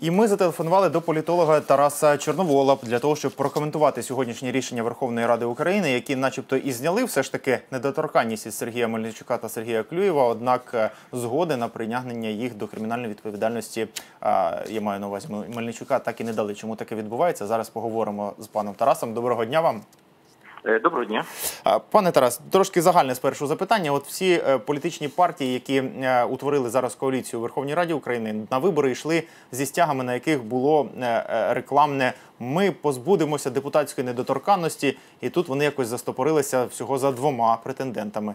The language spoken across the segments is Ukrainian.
І ми зателефонували до політолога Тараса Чорновола для того, щоб прокоментувати сьогоднішнє рішення Верховної Ради України, які, начебто, і зняли все ж таки недоторканність із Сергія Мельничука та Сергія Клюєва. Однак е, згоди на притягнення їх до кримінальної відповідальності, я маю на увазі Мел- Мельничука, так і не дали. Чому таке відбувається? Зараз поговоримо з паном Тарасом. Доброго дня вам. Е, Доброго дня. Пане Тарас, трошки загальне спершу запитання. От всі е, політичні партії, які е, утворили зараз коаліцію у Верховній Раді України, на вибори йшли зі стягами, на яких було рекламне Ми позбудемося депутатської недоторканності, і тут вони якось застопорилися всього за двома претендентами.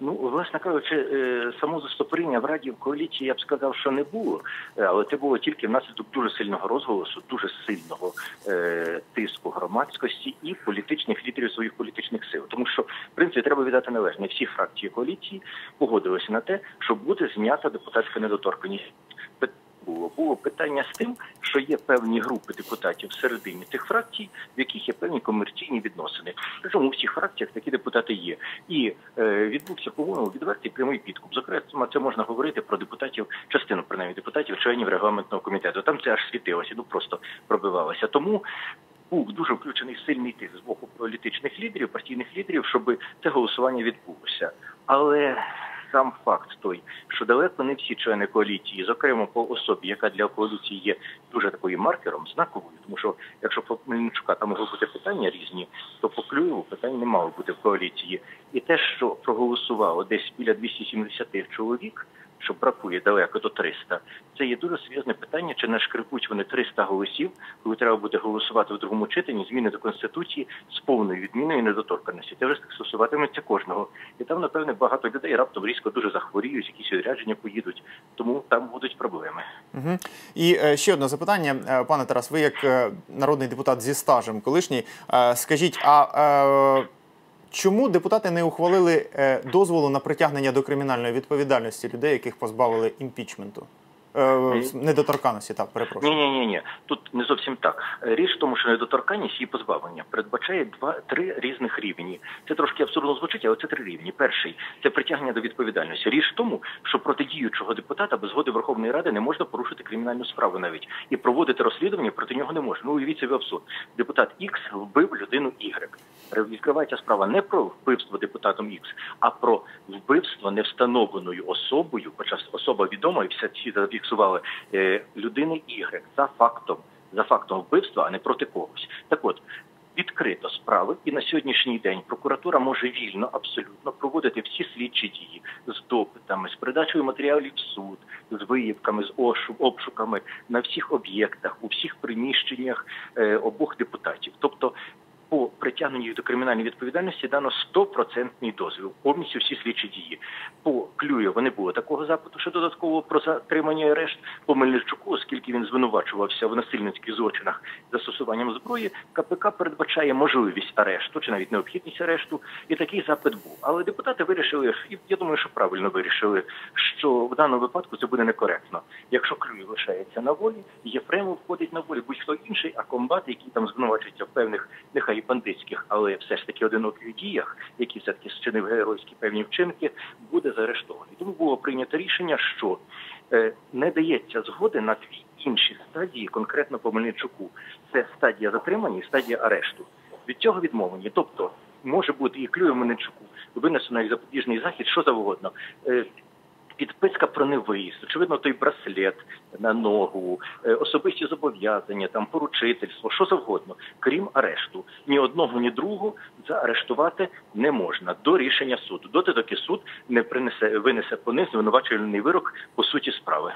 Ну, власне кажучи, е, само застопоріння в Раді в коаліції я б сказав, що не було, Е, але це було тільки внаслідок дуже сильного розголосу, дуже сильного е, тиску громадськості і політичних лідерів своїх політичних сил. Тому що, в принципі, треба віддати належне. Всі фракції коаліції погодилися на те, що буде знята депутатська недоторканність. Було було питання з тим, що є певні групи депутатів всередині тих фракцій, в яких є певні комерційні відносини. Причому у всіх фракціях такі депутати є. І е, відбувся по-моєму відвертий прямий підкуп. Зокрема, це можна говорити про депутатів, частину принаймні депутатів, членів регламентного комітету. Там це аж світилося, ну просто пробивалося. Тому був дуже включений сильний тиск з боку політичних лідерів, партійних лідерів, щоб це голосування відбулося. Але сам факт той, що далеко не всі члени коаліції, зокрема по особі, яка для коаліції є дуже такою маркером, знаковою, тому що якщо по Мельничука там могли бути питання різні, то по Клюєву питань не мало бути в коаліції. Проголосувало десь біля 270 чоловік, що бракує далеко до 300, це є дуже серйозне питання, чи не шкрипуть вони 300 голосів, коли треба буде голосувати в другому читанні зміни до конституції з повною відміною недоторканності. Це вже стосуватиметься кожного. І там, напевне, багато людей раптом різко дуже захворіють, якісь відрядження поїдуть, тому там будуть проблеми. Угу. І е, ще одне запитання, Е, пане Тарас. Ви як е, народний депутат зі стажем колишній, скажіть, а е, чому депутати не ухвалили е, дозволу на притягнення до кримінальної відповідальності людей, яких позбавили імпічменту? Е, недоторканності, так, перепрошую. Ні, ні, ні, ні. Тут не зовсім так. Річ в тому, що недоторканність і позбавлення передбачає два три різних рівні. Це трошки абсурдно звучить, але це три рівні. Перший це притягнення до відповідальності. Річ в тому, що проти діючого депутата без згоди Верховної Ради не можна порушити кримінальну справу навіть і проводити розслідування проти нього не можна. Ну уявіть собі абсурд. Депутат X вбив людину Y. Відкривається справа не про вбивство депутатом X, а про вбивство невстановленою особою, хоча особа відома і всі зафіксували е, людини Y за фактом за фактом вбивства, а не проти когось. Так от. Відкрито справи, і на сьогоднішній день прокуратура може вільно абсолютно проводити всі слідчі дії з допитами, з передачею матеріалів в суд, з виявками, з обшуками на всіх об'єктах, у всіх приміщеннях е, обох депутатів. Тобто по притягненню до кримінальної відповідальності дано 100% дозвіл, повністю всі слідчі дії. Клюєву не було такого запиту, що додатково про затримання і арешт. По Мельничуку, оскільки він звинувачувався в насильницьких злочинах застосуванням зброї, КПК передбачає можливість арешту чи навіть необхідність арешту, і такий запит був. Але депутати вирішили, і я думаю, що правильно вирішили, що в даному випадку це буде некоректно. Якщо Клюєв лишається на волі, Єфремов входить на волі, будь-хто інший, а комбат, який там звинувачується в певних нехай і бандитських, але все ж таки одиноких діях, які все таки зчинив геройські певні вчинки, буде заарештований. Тому було прийнято рішення, що е, не дається згоди на дві інші стадії, конкретно по Мельничуку. Це стадія затримання і стадія арешту. Від цього відмовлені. Тобто може бути і Клюєв Мельничуку винесено як запобіжний захід, що завгодно. Підписка про невиїзд, очевидно, той браслет на ногу, е, особисті зобов'язання, там поручительство, що завгодно, крім арешту. Ні одного, ні другого заарештувати не можна до рішення суду. Доти, доки суд не принесе винесе по них звинувачувальний вирок по суті справи.